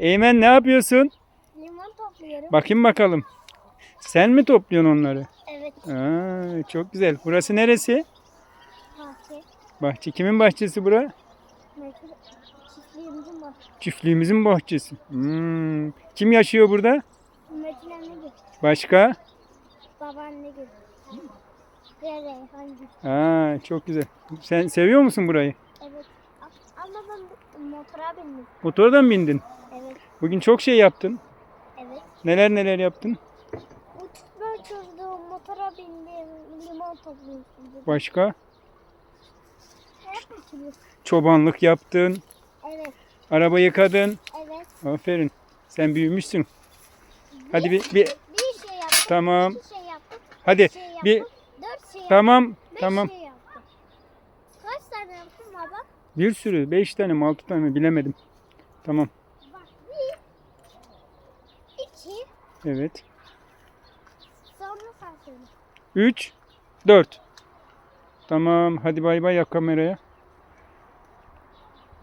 Eymen ne yapıyorsun? Limon topluyorum. Bakayım bakalım. Sen mi topluyorsun onları? Evet. Aa, çok güzel. Burası neresi? Bahçe. Bahçe. Kimin bahçesi bura? Çiftliğimizin var. Çiftliğimizin bahçesi. Hmm. Kim yaşıyor burada? Metin anne. Başka? Babaanne. Aa, çok güzel. Sen seviyor musun burayı? Evet. Ama ben motora bindim. Motordan mı bindin? Bugün çok şey yaptın. Evet. Neler neler yaptın? Uçma çocuğu motora bindim. Limon topluyorum. Başka? Çobanlık yaptın. Evet. Araba yıkadın. Evet. Aferin. Sen büyümüşsün. Hadi bir, bir Bir şey yaptım. Tamam. İki şey yaptım. hadi şey yaptım. bir Dört şey yaptım. tamam Beş tamam. şey yaptım. Kaç tane yaptım baba? Bir sürü. Beş tane mi altı tane mi bilemedim. Tamam. Bak bir. iki. Evet. Sonra sen söyle. Üç. Dört. Tamam. Hadi bay bay yap kameraya.